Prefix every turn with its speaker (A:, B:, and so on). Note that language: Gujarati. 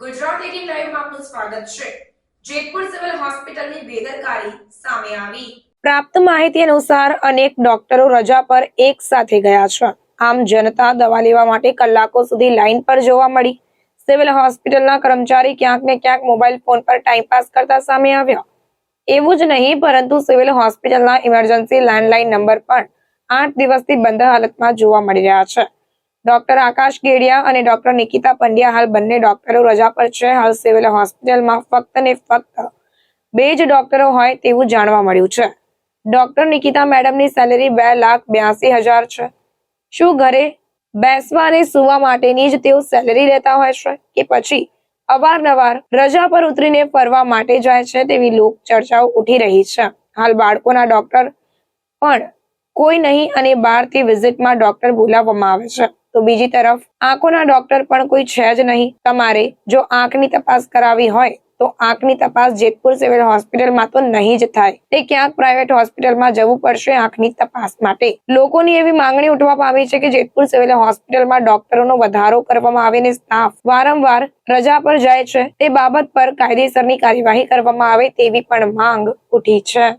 A: આપનું સ્વાગત છે. જેતપુર સિવિલ હોસ્પિટલની બેદરકારી સામે આવી.
B: પ્રાપ્ત માહિતી અનુસાર અનેક ડોક્ટરો રજા પર એક સાથે ગયા છે. આમ જનતા દવા લેવા માટે કલાકો સુધી લાઈન પર જોવા મળી. સિવિલ હોસ્પિટલના કર્મચારી ક્યાંક ને ક્યાંક મોબાઈલ ફોન પર ટાઈમપાસ કરતા સામે આવ્યા. એવું જ નહીં, પરંતુ સિવિલ હોસ્પિટલના ઇમરજન્સી લેન્ડલાઇન નંબર પણ આઠ દિવસથી બંધ હાલતમાં જોવા મળી રહ્યા છે. ડોક્ટર આકાશ ગેડિયા અને ડોક્ટર નિકિતા પંડ્યા હાલ બંને ડોક્ટરો રજા પર છે. હાલ સિવિલ હોસ્પિટલમાં ફક્ત ને ફક્ત બે જ ડોક્ટરો હોય તેવું જાણવા મળ્યું છે. ડોક્ટર નિકિતા મેડમની સેલેરી બે લાખ બ્યાસી હજાર છે. શું ઘરે બેસવા અને સુવા માટેની જ તેઓ સેલેરી લેતા હોય છે કે પછી અવારનવાર રજા પર ઉતરીને ફરવા માટે જાય છે તેવી લોક ચર્ચાઓ ઉઠી રહી છે. હાલ બાળકોના ડોક્ટર પણ કોઈ નહીં અને બહારથી વિઝિટમાં ડોક્ટર બોલાવવામાં આવે છે. તો બીજી તરફ, આંખોના ડોક્ટર પણ કોઈ છે જ નહીં. તમારે જો આંખની તપાસ કરાવી હોય, તો આંખની તપાસ જેતપુર સિવિલ હોસ્પિટલમાં તો નહીં જ થાય. તે ક્યાંક પ્રાઇવેટ હોસ્પિટલમાં જવું પડશે આંખની તપાસ માટે. લોકોની એવી માંગણી ઉઠવા પામી છે કે જેતપુર સિવિલ હોસ્પિટલમાં ડોક્ટરોનો વધારો કરવામાં આવે ને સ્ટાફ વારંવાર રજા પર જાય છે. તે બાબત પર કાયદેસરની કાર્યવાહી કરવામાં આવે તેવી પણ માંગ ઉઠી છે.